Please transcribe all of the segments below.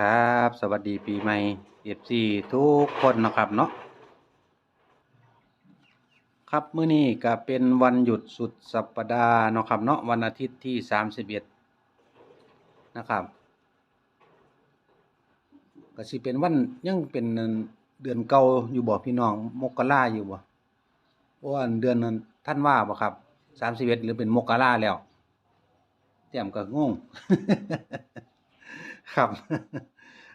ครับ สวัสดีปีใหม่เอฟซีทุกคนนะครับเนาะครับมื้อนี้ก็เป็นวันหยุดสุดสัปดาห์เนาะครับเนาะวันอาทิตย์ที่สามสิบเอ็ดนะครับก็สิเป็นวันยังเป็นเดือนเก่าอยู่บ่พี่น้องมกราอยู่บ่เพราะว่าเดือนนั้นท่านว่าบ่ครับสามสิบเอ็ดหรือเป็นมกราแล้วแต้มก็งง ครับ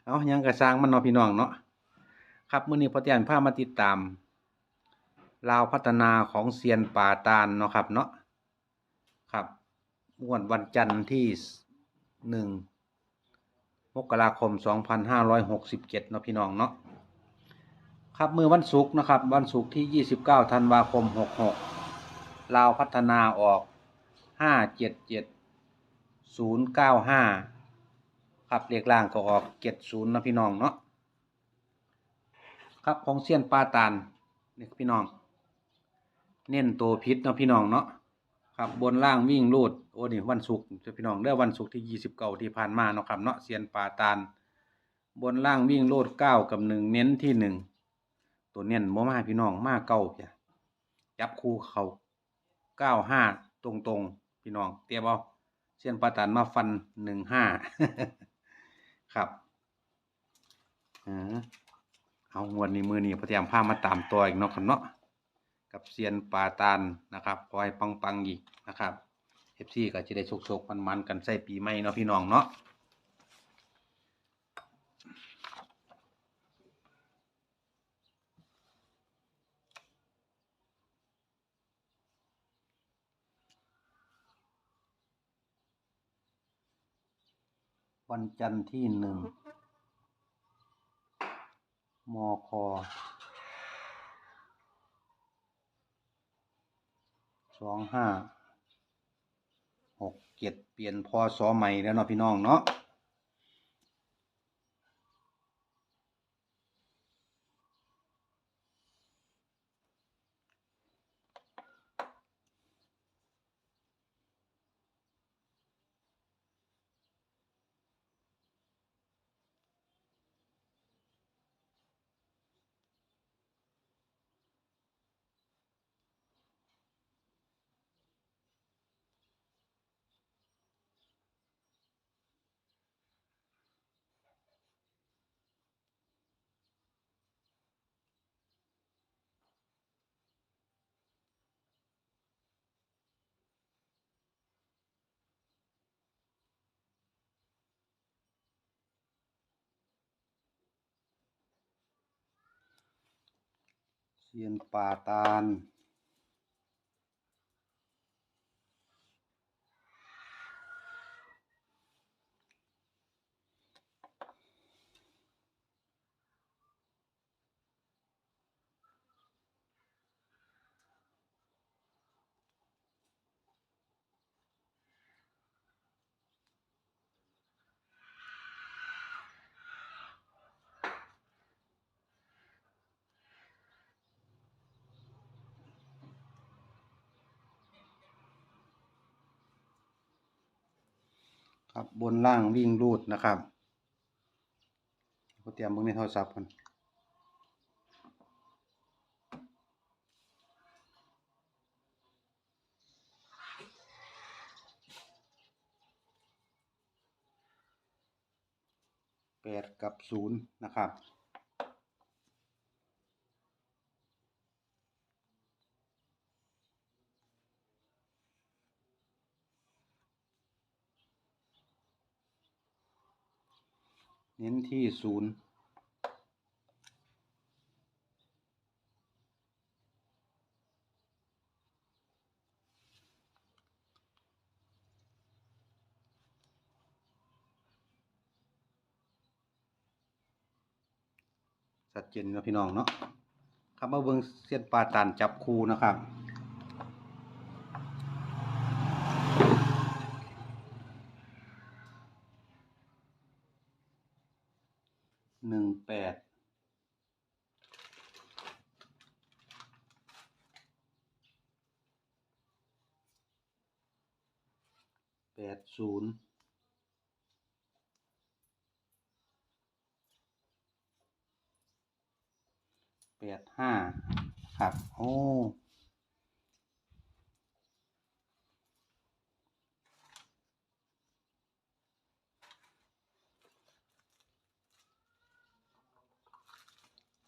เอายังกระสร้างมันเนาะพี่น้องเนาะครับมื้อนี้พอเตียนพามาติดตามลาวพัฒนาของเซียนป่าตาลเนาะครับเนาะครับงวดวันจันทร์ที่หนึ่งมกราคม 2567เนาะพี่น้องเนาะครับมือวันศุกร์นะครับ วันศุกร์ที่ 29ธันวาคม 66ลาวพัฒนาออก 577 095 ครับเลขล่างก็ออกเจ็ดศูนย์นะพี่น้องเนาะครับของเซียนปลาตาลนี่พี่น้อง เน้นตัวพิษนะพี่น้องเนาะครับบนล่างวิ่งรูดโอ้นี่วันศุกร์จ้าพี่น้องเด้อวันศุกร์ที่ยี่สิบเก้าที่ผ่านมาเนาะครับเนาะเซียนปลาตาลบนล่างวิ่งโลดเก้ากับหนึ่งเน้นที่หนึ่งตัวเน้นบ่มาพี่น้องมาเก้าจ้ะจับคู่เขาเก้าห้าตรงตรงๆพี่น้องเตียมเอาเซียนปลาตาลมาฟันหนึ่งห้า ครับอ่าเอางวดนี้มือนี้พยายามพามาตามตัวอีกเนาะครับเนาะกับเซียนปาตานนะครับคอยปังปังอีกนะครับเอฟซีก็จะได้โชคโชคมันมันๆกันใส่ปีใหม่เนาะพี่น้องเนาะ วันจันทร์ที่หนึ่งมคสองห้าหกเจ็ดเปลี่ยนพอสอใหม่แล้วเนาะพี่น้องเนาะ เซียนป่าตาล ครับบนล่างวิ่งรูดนะครับก็เตรียมมึงในโทรศัพท์กันแปดกับศูนย์นะครับ เน้นที่ศูนย์ชัดเจนนาะพี่น้องเนาะครับมาเบิ่งเส้นปลาตานจับคูนะครับ หนึ่งแปดแปดศูนย์แปดห้าครับ โอ้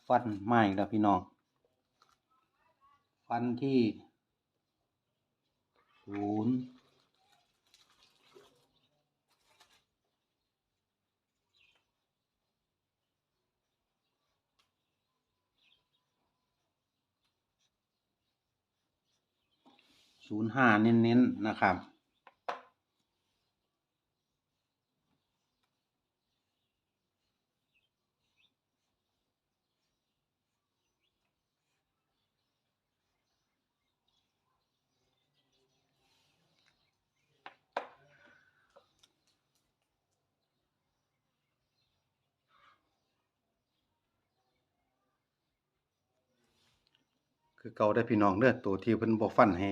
ฟันใหม่แล้วพี่น้อง ฟันที่ศูนย์ศูนย์ห้าเน้นๆนะครับ คือเก่าได้พี่น้องเด้อตัวที่เพิ่นบ่ฟันให้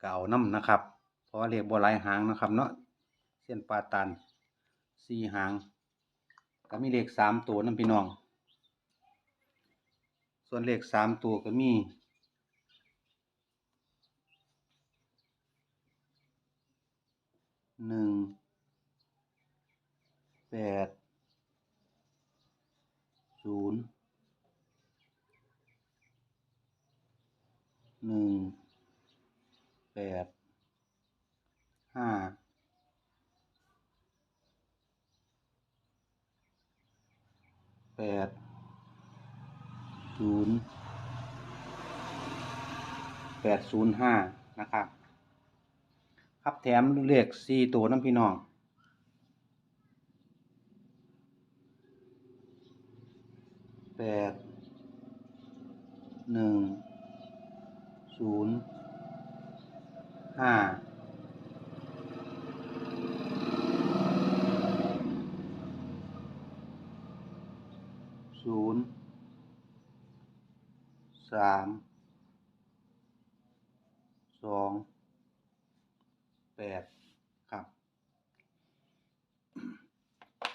ก็เอานํนะครับ เพราะเรียกบ่หลายหางนะครับ เนาะเส้นปลาตันสี่หาง ก็มีเลขสามตัวนํพี่น้อง ส่วนเลขสามตัวก็มีหนึ่งแปดศูนย์ หนึ่งแปดห้าแปดศูนย์แปดศูนย์ห้านะครับ ครับแถมเลขสี่ตัวน้ำพี่น้องแปดหนึ่ง ศูนย์ห้าศูนย์สามสองแปดครับ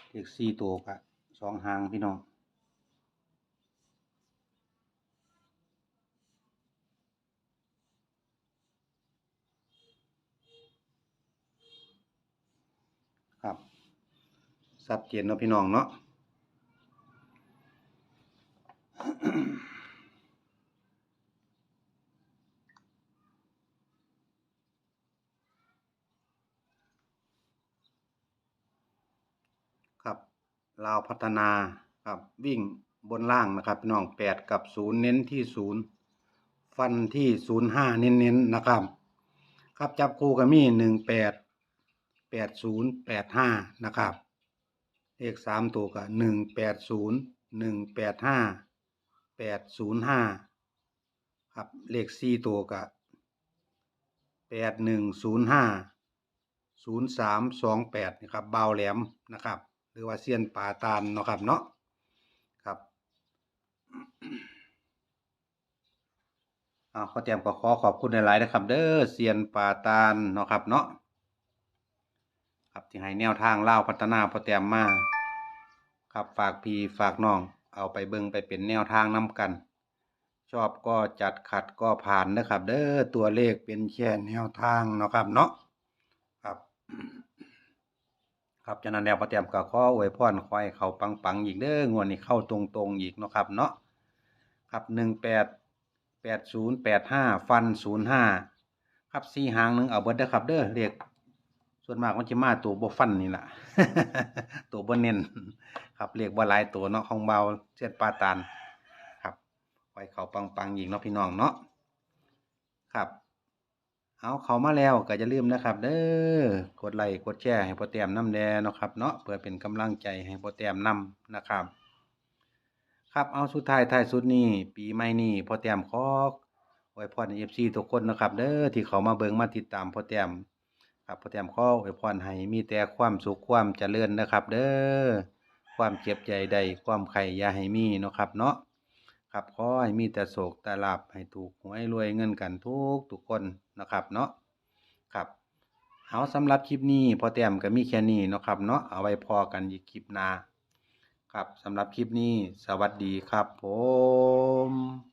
เลขสี่ตัวครับสองหางพี่น้อง ชัดเจนเนาะพี่น้องเนาะครับลาวพัฒนาครับวิ่งบนล่างนะครับพี่น้องแปดกับศูนย์เน้นที่ศูนย์ฟันที่ศูนย์ห้าเน้นๆนะครับ ครับจับคู่กับมีหนึ่งแปดแปดศูนย์แปดห้านะครับ เลขสามตัวกับหนึ่งแปดศูนย์หนึ่งแปดห้าแปดศูนย์ห้าครับเลขสี่ตัวกับแปดหนึ่งศูนย์ห้าศูนย์สามสองแปดนะครับเบาแหลมนะครับ หรือว่าเซียนป่าตาลเนาะครับเนาะครับอ่าขอเตรียมก็ขอขอบคุณหลายๆนะครับ เด้อเซียนป่าตาลเนาะครับเนาะ ครับที่ให้แนวทางเล่าพัฒนาพอเตียมมาครับฝากพี่ฝากน้อง เอาไปเบิ่งไปเป็นแนวทางนํกัน ชอบก็จัดขัดก็ผ่านนะครับ เด้อตัวเลขเป็นแค่แนวทางเนาะครับเนาะครับ ครับฉะนั้นแล้วพอเตียมก็ขออวยพรขอให้เขาปังๆอีกเด้องวดนี้เข้าตรงๆอีกเนาะครับเนาะครับหนึ่งแปดแปดศูนย์แปดห้าฟันศูนย์ห้าครับสี่หางหนึ่งเอาเบิดเด้อครับเด้อเรียก ส่วนมากมันจะมาตัวบ่ฟันนี่แหละตัวบ่เน้นครับเรียกบ่หลายตัวเนาะของเบาเสียดปลาตานครับไว้เขาปังๆอีกเนาะพี่น้องเนาะครับ เอาเขามาแล้วก็อย่าลืมนะครับ เด้อกดไลค์กดแชร์ให้โปรแตมน้ำแดเนาะครับเนาะเพื่อเป็นกำลังใจให้โปรแตมนำนะครับ ครับเอาสุดท้ายท้ายสุดนี้ปีใหม่นี้โปรแตมขออวยพรเอฟซีทุกคนนะครับ เด้อที่เขามาเบิงมาติดตามโปรแตม ครับโปรแตมข้ออวยพรให้มีแต่ความสุขความเจริญนะครับ เด้อความเจ็บใจใดความไข่ยาให้มีเนาะครับ เนาะครับขอให้มีแต่โศกแต่ลาบให้ถูกหวยรวยเงินกันทุกทุกคนนะครับเนาะครับเอาสำหรับคลิปนี้พอแต้มก็มีแค่นี้เนาะครับเนาะเอาไว้พอกันอีกคลิปหน้าครับสำหรับคลิปนี้สวัสดีครับผม